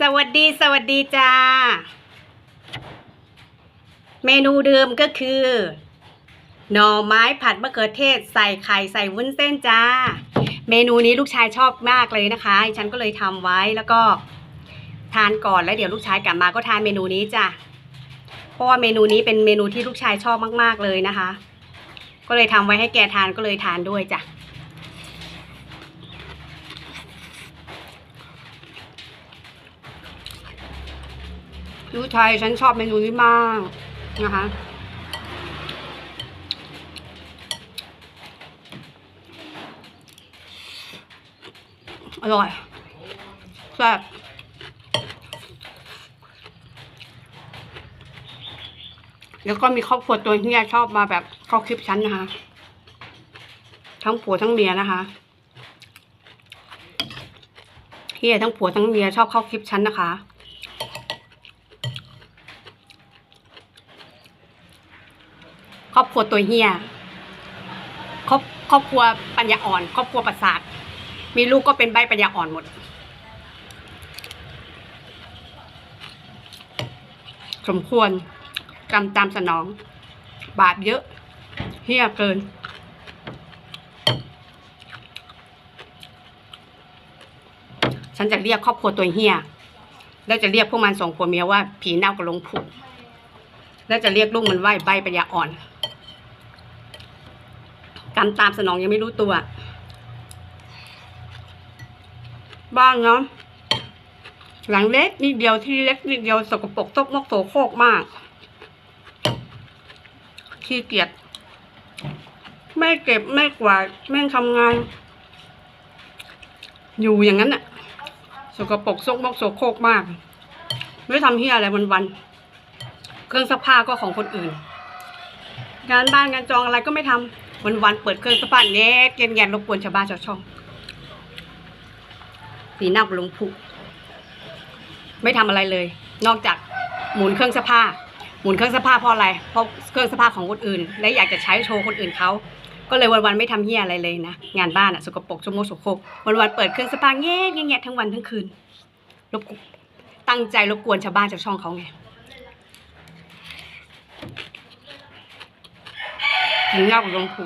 สวัสดีสวัสดีจ้า เมนูเดิมก็คือ หน่อไม้ผัดมะเขือเทศใส่ไข่ใส่วุ้นเส้นจ้า เมนูนี้ลูกชายชอบมากเลยนะคะฉันก็เลยทำไว้แล้วก็ทานก่อนแล้วเดี๋ยวลูกชายกลับมาก็ทานเมนูนี้จ้ะเพราะว่าเมนูนี้เป็นเมนูที่ลูกชายชอบมาก ๆเลยนะคะ ก็เลยทำไว้ให้แกทานก็เลยทานด้วยจ้ะ ลูกชายฉันชอบเมนูนี้มากนะคะอร่อยแซ่บแล้วก็มีครอบครัวตัวเฮียชอบมาแบบเข้าคลิปฉันนะคะ ทั้งผัวทั้งเมียนะคะเฮียทั้งผัวทั้งเมียชอบเข้าคลิปฉันนะคะ ครอบครัวตัวเฮียครอบครอบครัวปัญญาอ่อน ครอบครัวประสาท มีลูกก็เป็นใบปัญญาอ่อนหมด สมควรกรรมตามสนอง บาปเยอะเฮี้ยเกินฉันจะเรียกครอบครัวตัวเฮีย แล้วจะเรียกพวกมันสองผัวเมียว่าผีเน่ากับลงผุแล้วจะเรียกลูกมันว่าใบปัญญาอ่อน กรรมตามสนองยังไม่รู้ตัว บ้านเนาะหลังเล็กนิดเดียวที่เล็กนิดเดียวสกปรกซกมกโสโครกมากขี้เกียจไม่เก็บไม่กวาดไม่ทำงาน อยู่อย่างนั้นน่ะ สกปรกซกมกโสโครกมาก ไม่ทำเฮียอะไรวันวันเครื่องซักผ้าก็ของคนอื่น งานบ้านงานจองอะไรก็ไม่ทำ วันวันๆเปิดเครื่องซักผ้าเน็ตเย็นแยนรบกวนชาวบ้านชาวช่องสีหน้าลงผุไม่ทำอะไรเลย นอกจากหมุนเครื่องซักผ้าหมุนเครื่องซักผ้าเพราะอะไร เพราะเครื่องซักผ้าของคนอื่น และอยากจะใช้โชว์คนอื่นเขาก็เลยวันๆไม่ทำเฮียอะไรเลยนะงานบ้านอะสกปรกชั่วโมงสกปรกวันๆเปิดเครื่องซักผ้าแง่แง่ทั้งวันทั้งคืนรบกวนตั้งใจรบกวนชาวบ้านชาวช่องเขาไง สีหน้าลงผุ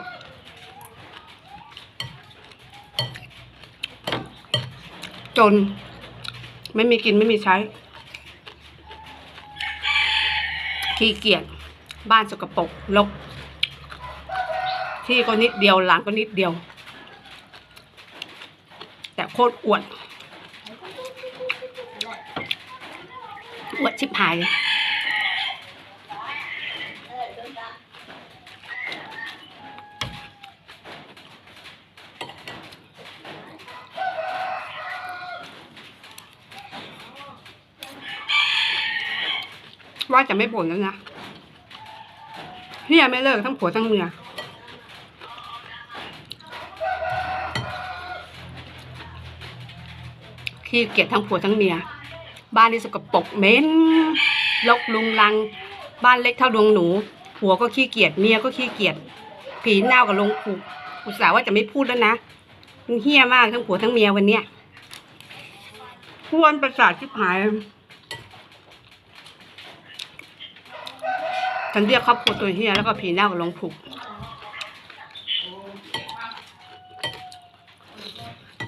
จน ไม่มีกินไม่มีใช้ ขี้เกียจบ้านสกปรกรกที่ก็นิดเดียวหลังก็นิดเดียว แต่โคตรอวดอวดชิบหายเลย ว่าจะไม่บ่นแล้วนะเฮียไม่เลิกทั้งผัวทั้งเมียขี้เกียจทั้งผัวทั้งเมีย บ้านนี่สกปรกเหม็นลกลุงลัง บ้านเล็กเท่าดวงหนู ผัวก็ขี้เกียจเมียก็ขี้เกียจผีเน่ากับลงผูกอุตส่าห์ว่าจะไม่พูดแล้วนะมันเฮี้ยมากทั้งผัวทั้งเมียวันเนี้ยพวนประสาทชิบหาย ฉันเรียกครอบครัวตัวเฮียแล้วก็ผีเน่ากับลงผูก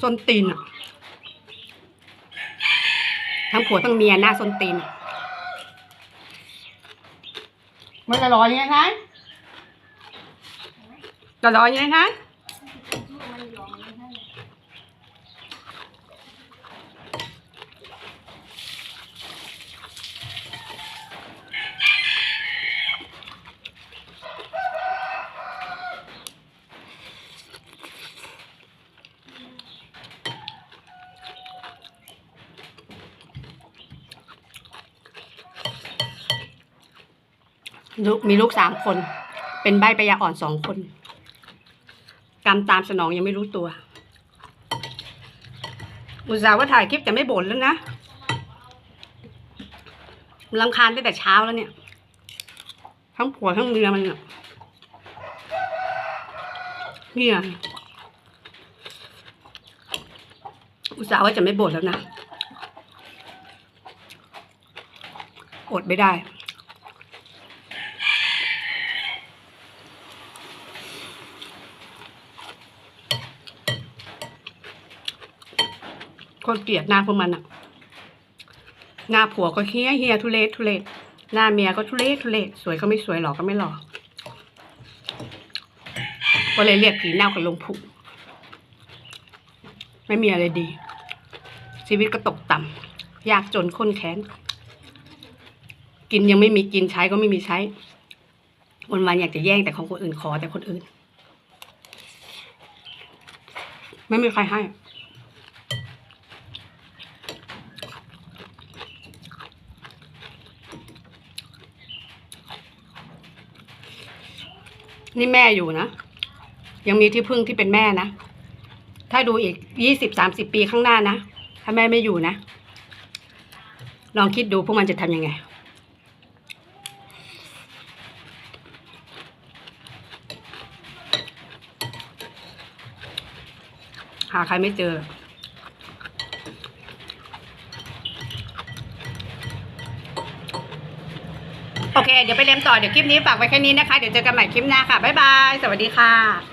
ส้นตีนอะ ทั้งผัวทั้งเมียหน้าส้นตีนอะมันจะรอยังไงคะจะรอยังไงคะ ลูกมีลูกสามคน เป็นใบปยาอ่อนสองคน กรรมตามสนองยังไม่รู้ตัว อุตส่าห์ว่าถ่ายคลิปแต่ไม่บ่นแล้วนะลำคาญตั้งแต่เช้าแล้วเนี่ย ทั้งผัวทั้งเมียมันเนี่ยเนี่ยอุตส่าห์ว่าจะไม่บ่นแล้วนะอดไม่ได้ คนเกลียดหน้าพวกมันอะหน้าผัวก็เฮียเฮียทุเลศทุเลศหน้าเมียก็ทุเลศทุเลศสวยก็ไม่สวยหล่อก็ไม่หล่อก็เลยเรียกผีเน่ากับลงผุไม่มีอะไรดี ชีวิตก็ตกต่ำยากจนข้นแค้นกินยังไม่มีกินใช้ก็ไม่มีใช้ วันวันอยากจะแย่งแต่ของคนอื่นขอแต่คนอื่น ไม่มีใครให้ นี่แม่อยู่นะ ยังมีที่พึ่งที่เป็นแม่นะ ถ้าดูอีกยี่สิบสามสิบปีข้างหน้านะ ถ้าแม่ไม่อยู่นะ ลองคิดดูพวกมันจะทำยังไง หาใครไม่เจอ โอเค เดี๋ยวไปเล่มต่อ เดี๋ยวคลิปนี้ฝากไว้แค่นี้นะคะ เดี๋ยวเจอกันใหม่คลิปหน้าค่ะ บ๊ายบาย สวัสดีค่ะ